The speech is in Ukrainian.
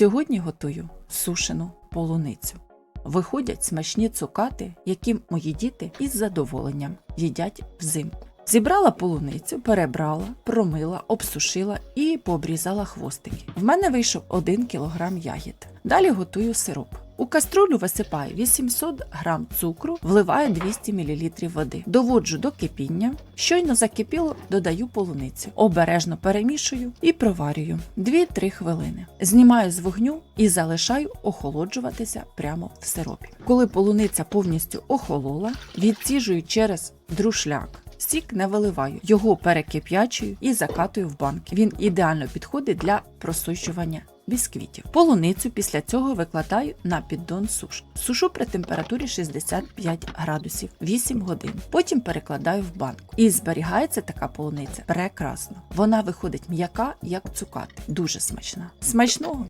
Сьогодні готую сушену полуницю. Виходять смачні цукати, які мої діти із задоволенням їдять взимку. Зібрала полуницю, перебрала, промила, обсушила і пообрізала хвостики. В мене вийшов 1 кг ягід. Далі готую сироп. У каструлю висипаю 800 г цукру, вливаю 200 мл води. Доводжу до кипіння. Щойно закипіло, додаю полуницю. Обережно перемішую і проварюю 2-3 хвилини. Знімаю з вогню і залишаю охолоджуватися прямо в сиропі. Коли полуниця повністю охолола, відціжую через друшляк. Сік не виливаю, його перекип'ячую і закатую в банки. Він ідеально підходить для просушування бісквітів. Полуницю після цього викладаю на піддон суш. Сушу при температурі 65 градусів 8 годин. Потім перекладаю в банку. І зберігається така полуниця прекрасно. Вона виходить м'яка, як цукати. Дуже смачна. Смачного!